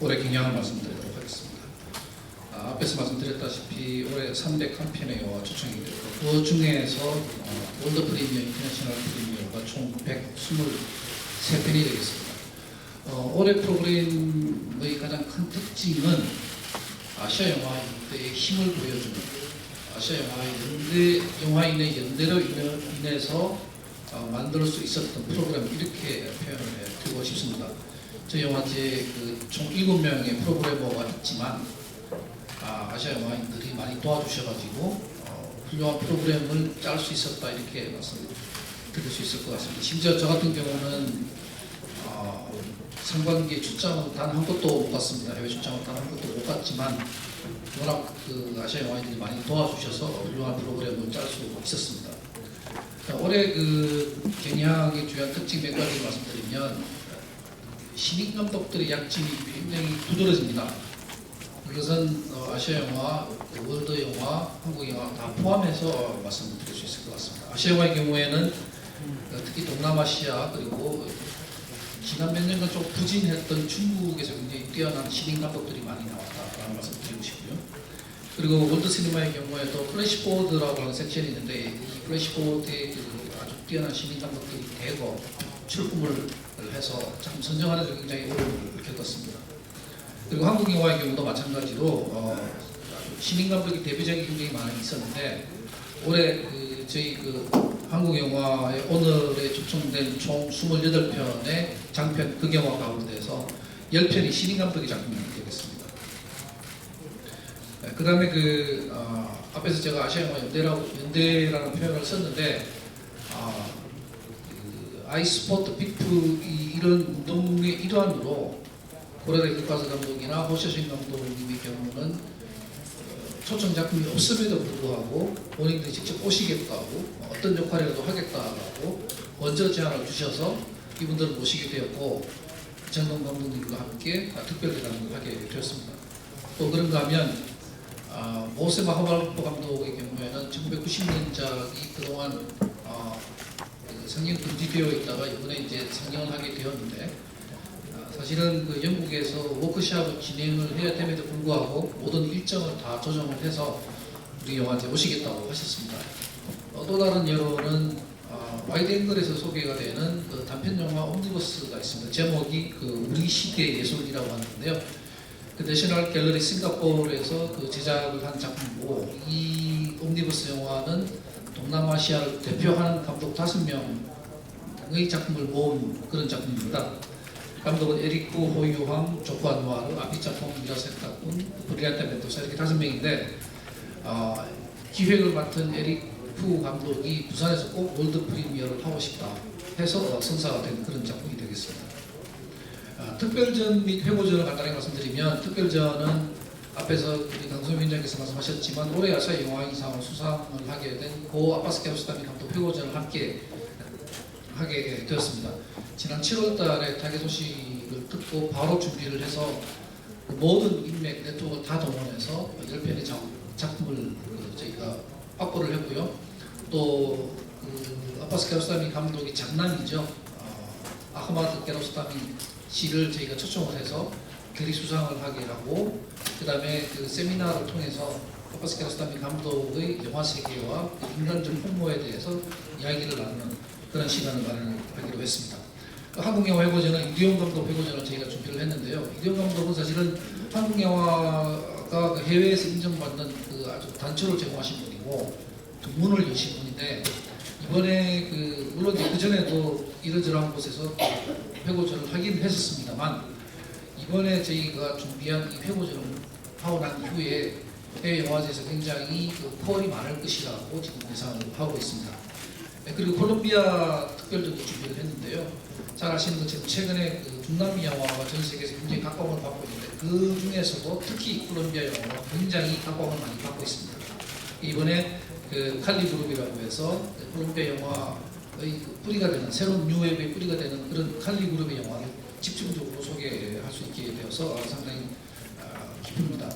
올해 경향을 말씀드리도록 하겠습니다. 아, 앞에서 말씀드렸다시피 올해 301편의 영화 초청이 됐고 그 중에서 어, 월드 프리미어, 인터내셔널 프리미어가 총 123편이 되겠습니다. 어, 올해 프로그램의 가장 큰 특징은 아시아 영화인들의 힘을 보여주는 아시아 영화의 연대, 영화인의 연대로 인해- 인해서 어, 만들 수 있었던 프로그램 이렇게 표현을 해 드리고 싶습니다. 저 영화제 그총 7명의 프로그래머가 있지만 아, 아시아 영화인들이 많이 도와주셔가지고 어, 훌륭한 프로그램을 짤 수 있었다 이렇게 말씀드릴 수 있을 것 같습니다. 심지어 저 같은 경우는 어, 상반기에 출장은 단한 곳도 못 갔습니다. 해외 출장은 단한 곳도 못 갔지만 워낙 그 아시아 영화인들이 많이 도와주셔서 훌륭한 프로그램을 짤 수 있었습니다. 자, 올해 그 경향의 주요한 특징 몇 가지 말씀드리면 신인 감독들의 약점이 굉장히 두드러집니다. 이것은 어, 아시아 영화, 그 월드 영화, 한국 영화 다 포함해서 어, 말씀드릴 수 있을 것 같습니다. 아시아 영화의 경우에는 어, 특히 동남아시아 그리고 지난 몇 년간 좀 부진했던 중국에서 굉장히 뛰어난 신인 감독들이 많이 나왔다라는 말씀 드리고 싶고요. 그리고 월드 시네마의 경우에도 플래시포드라고 하는 섹션이 있는데 이 플래시포드의 그 아주 뛰어난 신인 감독들이 대거 출품을 해서 참 선정하는 데 굉장히 어려움을 겪었습니다. 그리고 한국 영화의 경우도 마찬가지로 어, 신인 감독이 데뷔작이 굉장히 많이 있었는데 올해 그 저희 그 한국 영화의 오늘에 초청된 총 28편의 장편 극영화 가운데서 10편이 신인 감독의 작품이 되겠습니다. 그 다음에 그 어, 앞에서 제가 아시아 영화 연대라고 연대라는 표현을 썼는데 아, 그 아이스포트 빅프 이- 이런 운동의 일환으로 고려대 교과서 감독이나 호셔신 감독님의 경우는 어, 초청 작품이 없음에도 불구하고 본인들이 직접 오시겠다고 어떤 역할이라도 하겠다고 먼저 제안을 주셔서 이분들을 모시게 되었고 정동 감독님과 함께 특별 대담을 하게 되었습니다. 또 그런가 하면 아, 모세 마 하발포 감독의 경우에는 1990년작이 그동안 상영 금지되어 있다가 이번에 이제 상영을 하게 되었는데 아, 사실은 그 영국에서 워크샵을 진행을 해야 됨에도 불구하고 모든 일정을 다 조정을 해서 우리 영화제 오시겠다고 하셨습니다. 어, 또 다른 예로는 아, 와이드 앵글에서 소개가 되는 그 단편 영화 옴니버스가 있습니다. 제목이 그 우리 시대의 예술이라고 하는데요. 그 내셔널 갤러리 싱가포르에서 그 제작을 한 작품이고 이 옴니버스 영화는 동남아시아를 대표하는 감독 다섯 명의 작품을 모은 그런 작품입니다. 감독은 에리쿠 호유황, 조쿠 안와르, 아비차퐁 미라세타군, 브리안테 멘토사 이렇게 다섯 명인데 어, 기획을 맡은 에리쿠 감독이 부산에서 꼭 월드 프리미어를 하고 싶다 해서 선사가 된 그런 작품이 되겠습니다. 아, 특별전 및 회고전을 간단히 말씀드리면 특별전은 앞에서 우리 강소민 위원장께서 말씀하셨지만 올해 아시아 영화인상을 수상을 하게 된 고 아바스 캐로스타미 감독 회고전을 함께 하게 되었습니다. 지난 7월달에 타계 소식을 듣고 바로 준비를 해서 그 모든 인맥 네트워크를 다 동원해서 10편의 작품을 그 저희가 확보를 했고요. 또 그 아바스 캐로스타미 감독이 장남이죠. 어, 아흐마드 캐로스타미 씨를 저희가 초청을 해서 대리 수상을 하게 하고 그 다음에 그 세미나를 통해서 아바스 캐로스타미 감독의 영화 세계와 그 인간적 풍모에 대해서 이야기를 나누는 그런 시간을 마련하기로 했습니다. 그 한국 영화 회고전은 이디용 감독 회고전을 저희가 준비를 했는데요. 이디용 감독은 사실은 한국 영화가 그 해외에서 인정받는 그 아주 단초를 제공하신 분이고 문을 여신 분인데 이번에 그 물론 그 전에도 이런저런 곳에서 회고전을 하긴 했었습니다만 이번에 저희가 준비한 이 회고전을 하고 난 이후에 해외 영화제에서 굉장히 그 폴이 많을 것이라고 지금 예상을 하고 있습니다. 네, 그리고 콜롬비아 특별전도 준비를 했는데요. 잘 아시는 것처럼 최근에 그 중남미 영화가 전 세계에서 굉장히 각광을 받고 있는데 그 중에서도 특히 콜롬비아 영화가 굉장히 각광을 많이 받고 있습니다. 이번에 그 칼리 그룹이라고 해서 그 콜롬비아 영화의 그 뿌리가 되는 새로운 뉴웨이브의 뿌리가 되는 그런 칼리 그룹의 영화를 집중적으로 소개할 수 있게 되어서 상당히 아, 기쁩니다.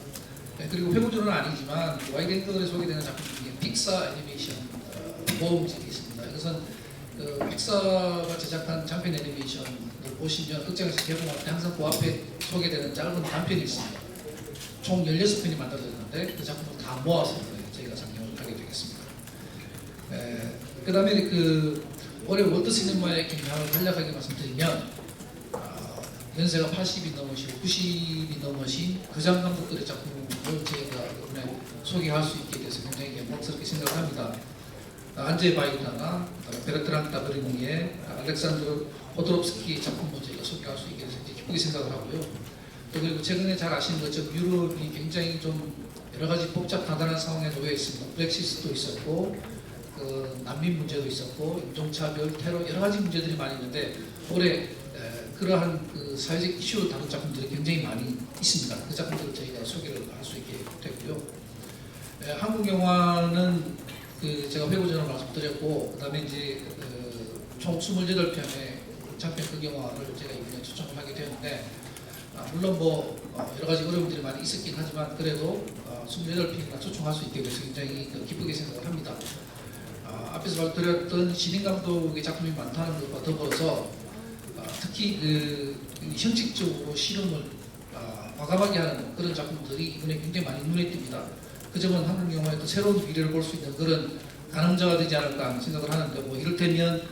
네, 그리고 회고전은 아니지만 와이드 앵글에 소개되는 작품 중에 픽사 애니메이션 어, 모험집이 있습니다. 이것은 그 픽사가 제작한 장편 애니메이션을 보시면 극장에서 개봉할 때 항상 그 앞에 소개되는 짧은 단편이 있습니다. 총 16편이 만들어졌는데 그 작품을 다 모아서 저희가 상영을 하게 되겠습니다. 그 다음에 그 올해 월드 시네마의 경향을 간략하게 말씀드리면 아, 연세가 80이 넘으시고 90이 넘으신 그장 감독들의 작품을 저희가 이번에 소개할 수 있게 돼서 굉장히 영광스럽게 생각합니다. 아, 안제 바이다나 그다음에 베르트랑 다브리니의 알렉산드르 호드롭스키의 작품도 저희가 소개할 수 있게 돼서 기쁘게 생각을 하고요. 또 그리고 최근에 잘 아시는 것처럼 유럽이 굉장히 좀 여러 가지 복잡하다는 상황에 놓여 있습니다. 브렉시스도 있었고 그 난민 문제도 있었고 인종차별, 테러 여러 가지 문제들이 많이 있는데 올해 에, 그러한 그 사회적 이슈를 다룬 작품들이 굉장히 많이 있습니다. 그 작품들을 저희가 소개를 할 수 있게 됐고요. 에, 한국 영화는 그 제가 회고전을 말씀드렸고 그다음에 이제 그 총 28편의 장편 극영화를 제가 이번에 초청을 하게 되었는데 아, 물론 뭐 어, 여러 가지 어려움들이 많이 있었긴 하지만 그래도 어, 28편이나 초청할 수 있게 돼서 굉장히 그 기쁘게 생각을 합니다. 아, 앞에서 말드렸던 신인 감독의 작품이 많다는 것과 더불어서 아, 특히 그 형식적으로 실험을 아, 과감하게 하는 그런 작품들이 이번에 굉장히 많이 눈에 띕니다. 그 점은 한국 영화의 또 새로운 미래를 볼 수 있는 그런 가능자가 되지 않을까 생각을 하는데 뭐 이를테면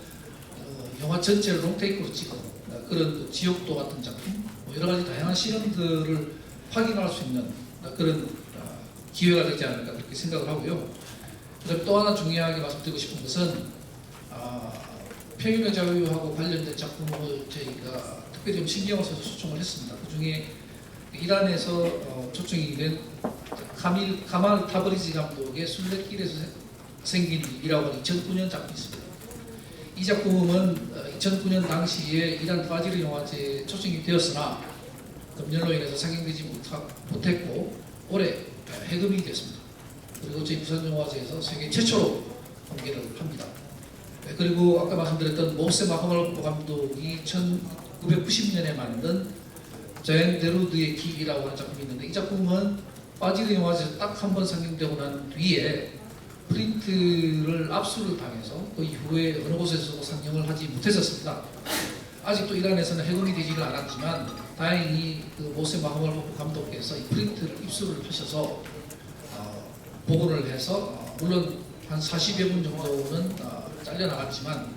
어, 영화 전체를 롱테이크로 찍은 어, 그런 그 지옥도 같은 작품 뭐 여러 가지 다양한 실험들을 확인할 수 있는 어, 그런 어, 기회가 되지 않을까 그렇게 생각을 하고요. 그다음 또 하나 중요하게 말씀드리고 싶은 것은 아, 표현의 자유하고 관련된 작품을 저희가 특별히 좀 신경을 써서 초청을 했습니다. 그 중에 이란에서 어, 초청이 된 카밀 카말 타브리지 감독의 순례길에서 생긴 일이라고 하는 2009년 작품이 있습니다. 이 작품은 2009년 당시에 이란 파지르 영화제에 초청이 되었으나 금년로 인해서 상영되지 못했고 올해 해금이 됐습니다. 그리고 저희 부산영화제에서 세계 최초로 공개를 합니다. 네, 그리고 아까 말씀드렸던 모세 마하말 감독이 1990년에 만든 자연 데루드의 길이라고 하는 작품이 있는데 이 작품은 파지르 영화제에서 딱 한 번 상영되고 난 뒤에 프린트를 압수를 당해서 그 이후에 어느 곳에서도 상영을 하지 못했었습니다. 아직도 이란에서는 해금이 되지는 않았지만 다행히 그 모세 마하말 감독께서 이 프린트를 입수를 하셔서 어, 복원을 해서 어, 물론 한 40여 분 정도는 어, 잘려나갔지만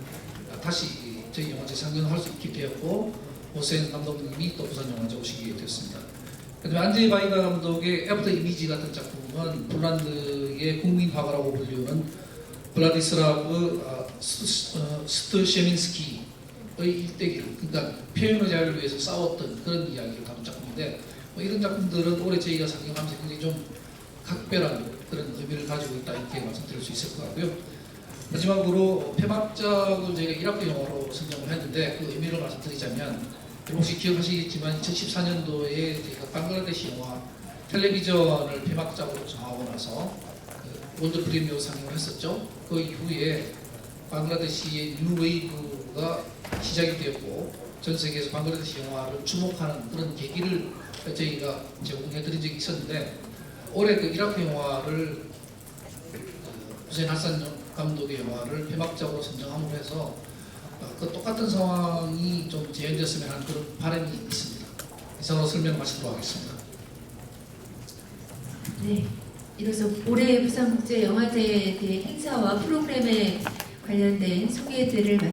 어, 다시 저희 영화제 상영을 할 수 있게 되었고 오센 감독님이 또 부산 영화제 오시게 되었습니다. 그다음에 안제이 바이가 감독의 애프터 이미지 같은 작품은 폴란드의 국민 화가라고 불리우는 블라디스라브 어, 스- 어, 스트셰민스키의 일대기를 그러니까 표현의 자유를 위해서 싸웠던 그런 이야기를 다룬 작품인데 뭐 이런 작품들은 올해 저희가 상영하면서 굉장히 좀 각별한 그런 의미를 가지고 있다 이렇게 말씀드릴 수 있을 것 같고요. 마지막으로 폐막작을 저희가 일학교 영화로 선정을 했는데 그 의미를 말씀드리자면 혹시 기억하시겠지만 2014년도에 저희가 방글라데시 영화 텔레비전을 폐막작으로 정하고 나서 그 월드 프리미어 상영을 했었죠. 그 이후에 방글라데시의 뉴웨이브가 시작이 되었고 전 세계에서 방글라데시 영화를 주목하는 그런 계기를 저희가 제공해드린 적이 있었는데 올해 그 이라크 영화를 후세인 하산 감독의 영화를 폐막작으로 선정함으로 해서 어, 그 똑같은 상황이 좀 재현됐으면 하는 그런 바람이 있습니다. 이상으로 설명 마치도록 하겠습니다. 네. 이로써 올해 부산국제영화제에 대해 행사와 프로그램에 관련된 소개들을